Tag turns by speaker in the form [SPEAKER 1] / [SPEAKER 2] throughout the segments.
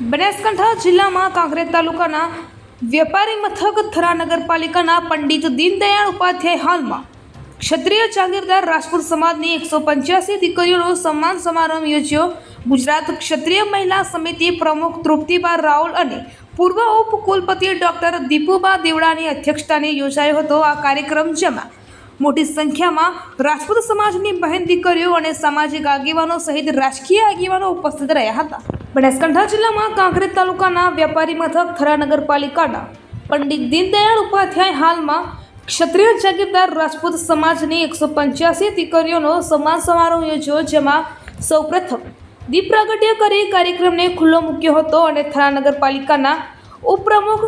[SPEAKER 1] બનાસકાંઠા જિલ્લામાં કાંકરેજ તાલુકાના વેપારી મથક થરા નગરપાલિકાના પંડિત દીનદયાળ ઉપાધ્યાય હાલમાં ક્ષત્રિય જાગીરદાર રાજપૂત સમાજની એકસો પંચ્યાસી દીકરીઓનો સન્માન સમારંભ યોજ્યો. ગુજરાત ક્ષત્રિય મહિલા સમિતિ પ્રમુખ તૃપ્તિબા રાઉલ અને પૂર્વ ઉપકુલપતિ ડૉક્ટર દીપુબા દેવડાની અધ્યક્ષતાને યોજાયો હતો આ કાર્યક્રમ, જેમાં મોટી સંખ્યામાં રાજપૂત સમાજની બહેન દીકરીઓ અને સામાજિક આગેવાનો સહિત રાજકીય આગેવાનો ઉપસ્થિત રહ્યા હતા. બનાસકાંઠા જિલ્લામાં કાંકરેજ તાલુકાના વેપારી મથક થરા નગરપાલિકાના પંડિત દીનદયાળ ઉપાધ્યાય હાલમાં ક્ષત્રિય જાગીરદાર રાજપૂત સમાજની એકસો પંચ્યાસી દીકરીઓનો સન્માન સમારોહ યોજ્યો જેમાં સૌપ્રથમ દીપ પ્રાગટ્ય કરી કાર્યક્રમને ખુલ્લો મૂક્યો હતો અને થરા નગરપાલિકાના ઉપપ્રમુખ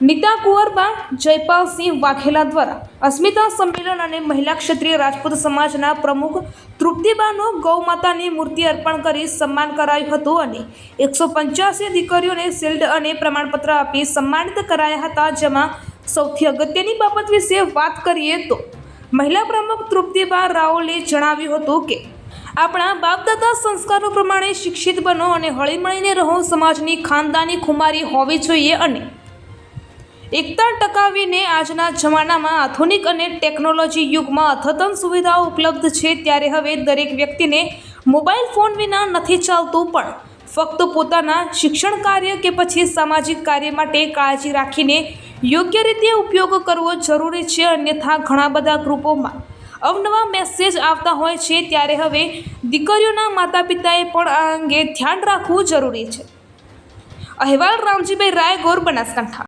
[SPEAKER 1] નીતા કુંવરબા જયપાલસિંહ વાઘેલા દ્વારા અસ્મિતા સંમેલન અને મહિલા ક્ષત્રિય રાજપૂત સમાજના પ્રમુખ તૃપ્તિબાનો ગૌમાતાની મૂર્તિ અર્પણ કરી સન્માન કરાયું હતું અને એકસો પંચ્યાસી દીકરીઓને શિલ્ડ અને પ્રમાણપત્ર આપી સન્માનિત કરાયા હતા. જેમાં સૌથી અગત્યની બાબત વિશે વાત કરીએ તો મહિલા પ્રમુખ તૃપ્તિબા રાઓલે જણાવ્યું હતું કે, આપણા બાપદાદા સંસ્કારો પ્રમાણે શિક્ષિત બનો અને હળીમળીને રહો. સમાજની ખાનદાની ખુમારી હોવી જોઈએ અને એકતા ટકાવીને આજના જમાનામાં આધુનિક અને ટેકનોલોજી યુગમાં અદ્યતન સુવિધાઓ ઉપલબ્ધ છે ત્યારે હવે દરેક વ્યક્તિને મોબાઈલ ફોન વિના નથી ચાલતું પણ ફક્ત પોતાના શિક્ષણ કાર્ય કે પછી સામાજિક કાર્ય માટે કાળજી રાખીને યોગ્ય રીતે ઉપયોગ કરવો જરૂરી છે. અન્યથા ઘણા બધા ગ્રુપોમાં અવનવા મેસેજ આવતા હોય છે ત્યારે હવે દીકરીઓના માતા પિતાએ પણ આ અંગે ધ્યાન રાખવું જરૂરી છે. અહેવાલ રામજીભાઈ રાયગોર બનાસકાંઠા.